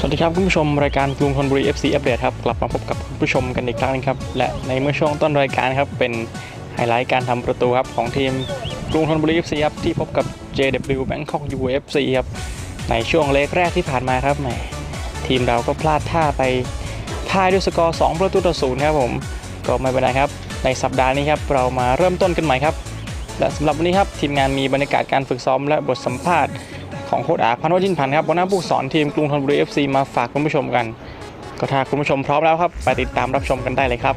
สวัสดีครับคุณผู้ชมรายการกรุงธนบุรี FC อัปเดตครับกลับมาพบกับคุณผู้ชมกันอีกครั้งหนึงครับและในเมื่อช่วงต้นรายการครับเป็นไฮไลท์การทำประตูครับของทีมกรุงธนบุรี FC ครับที่พบกับ JW Bangkok UFC ครับในช่วงเลกแรกที่ผ่านมาครับแหมทีมเราก็พลาดท่าไปพ่ายด้วยสกอร์ 2 ประตูต่อศูนย์ครับผมก็ไม่เป็นไรครับ ในสัปดาห์นี้ครับเรามาเริ่มต้นกันใหม่ครับและสำหรับวันนี้ครับทีมงานมีบรรยากาศการฝึกซ้อมและบทสัมภาษณ์ ของโค้ชอาพันวจินพันธ์ครับวันหน้าผู้สอนทีมกรุงธนบุรี FC มาฝากคุณผู้ชมกัน ก็ถ้าคุณผู้ชมพร้อมแล้วครับ ไปติดตามรับชมกันได้เลยครับ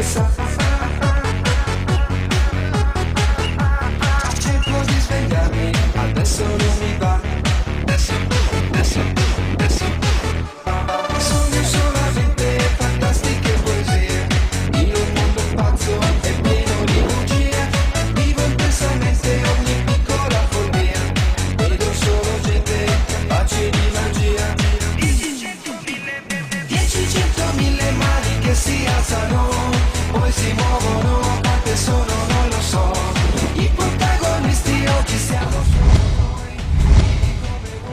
E penso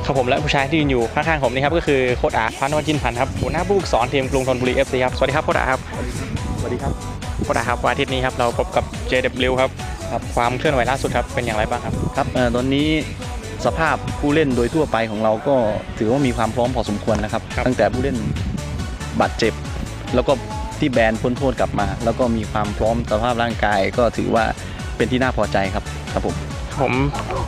ครับผมและผู้ชายที่ยืนอยู่ข้างๆผมนี่ครับก็คือโค้ชอาพันธ์วจินพันธ์ครับหัวหน้าผู้ฝึกสอนทีมกรุงธนบุรี FC ครับสวัสดีครับโค้ชอาครับสวัสดีครับโค้ชอาครับวันอาทิตย์นี้ครับเราพบกับ JW ครับครับความเคลื่อนไหวล่าสุดครับเป็นอย่างไรบ้างครับครับเอ่อตอนนี้สภาพผู้เล่นโดยทั่วไปของเราก็ถือว่ามีความพร้อมพอสมควรนะครับครับ ตั้งแต่ผู้เล่นบาดเจ็บ แล้วก็ที่แบนพ้นโทษกลับมา แล้วก็มีความพร้อมสภาพร่างกายก็ถือว่าเป็นที่น่าพอใจครับครับผมผม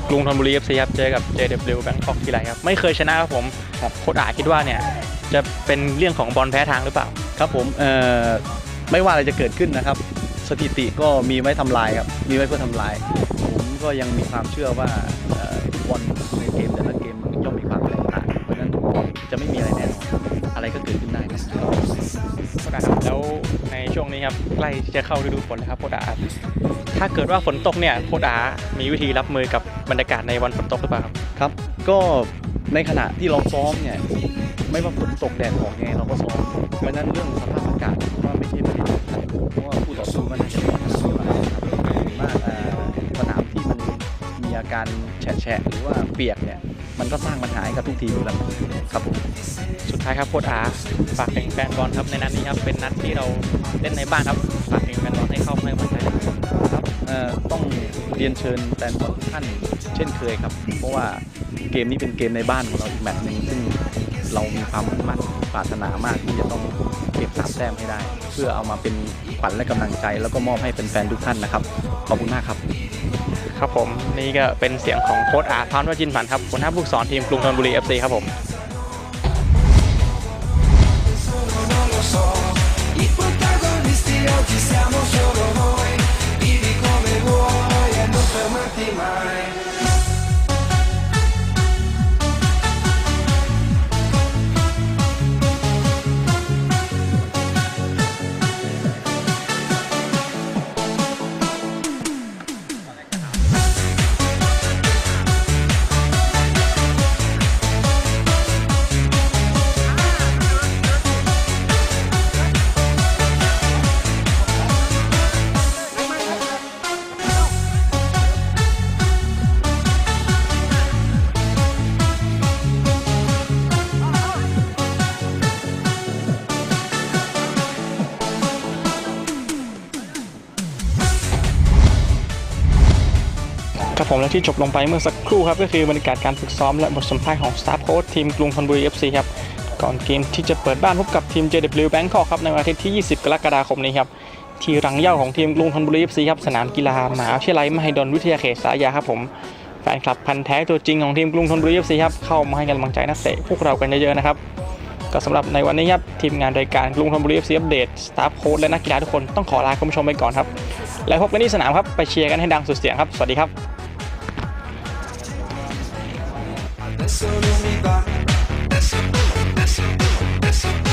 กรุงธนบุรี FC ครับเจอกับ JW Bangkok ทีไรครับไม่เคยชนะครับผมครับโค้ชอาคิดว่าเนี่ยจะเป็นเรื่องของบอลแพ้ทางหรือเปล่า ครับผมเอ่อไม่ว่าอะไรจะเกิดขึ้นนะครับ สถิติก็มีไว้ทำลายครับมีไว้เพื่อทำลาย ผมก็ยังมีความเชื่อว่าเอ่อบอลในเกมแต่ละเกมมันย่อมมีความแตกต่างเพราะฉะนั้นจะไม่มีอะไรแน่นอนอะไรก็เกิดขึ้นได้ครับ โคดาครับแล้วในช่วงนี้ครับใกล้จะเข้าฤดูฝนแล้วครับโคดาถ้าเกิดว่าฝนตกเนี่ยโคดามีวิธีรับมือกับบรรยากาศในวันฝนตกหรือเปล่าครับครับ ก็ในขณะที่เราซ้อมเนี่ยไม่ว่าฝนตกแดดออกยังไงเราก็ซ้อมเพราะนั้นเรื่องสภาพอากาศว่าไม่ใช่ประเด็นสำคัญเพราะว่าผู้ต่อสู้ก็น่าจะเป็นคนที่มาครับส่วนมากเอ่อสนามที่มันมีอาการแฉะหรือว่าเปียกเนี่ย มันก็สร้างปัญหาให้กับทุกทีมอยู่แล้วครับผมสุดท้ายครับโคดาฝากถึงแฟนบอลครับในนัดนี้ครับเป็นนัดที่เราเล่นในบ้านครับฝากถึงแฟนบอลให้เข้ามาให้กำลังใจด้วยครับครับเอ่อต้องเรียนเชิญแฟนบอลทุกท่านเช่นเคยครับ เพราะว่าเกมนี้เป็นเกมในบ้านของเราอีกแมตช์หนึ่งซึ่ง เรามีความมุ่งมั่นปรารถนามากที่จะต้องเก็บสามแต้มให้ได้ เพื่อเอามาเป็นขวัญและกำลังใจ แล้วก็มอบให้เป็นแฟนทุกท่านนะครับ ขอบคุณมากครับ ครับผมนี่ก็เป็นเสียงของโค้ชอาพันธ์วจินพันธ์ครับหัวหน้าผู้สอนทีมกรุงธนบุรีเอฟซีครับผม ผมและที่จบลงไปเมื่อสักครู่ครับก็คือบรรยากาศการฝึกซ้อมและบทสัมภาษณ์ของสตาฟโค้ชทีมกรุงธนบุรี FC ครับก่อนเกมที่จะเปิดบ้านพบกับทีม JW Bangkok ครับในวันอาทิตย์ที่ 20 กรกฎาคมนี้ครับที่รังเย้าของทีมกรุงธนบุรี FC ครับสนามกีฬามหาวิทยาลัยมหิดลวิทยาเขตสายาครับผมแฟนคลับพันแท้ตัวจริงของทีมกรุงธนบุรี FC ครับเข้ามาให้กำลังใจนักเตะพวกเรากันเยอะๆนะครับก็สำหรับในวันนี้ครับทีมงานรายการกรุงธนบุรี FC อัปเดตสตาฟโค้ชและนักกีฬาทุกคนต้องขอลาคุณผู้ชมไปก่อนครับ แล้วพบกันที่สนามครับไปเชียร์กันให้ดังสุดเสียงครับ สวัสดีครับ Adesso non mi va. Adesso, adesso, adesso.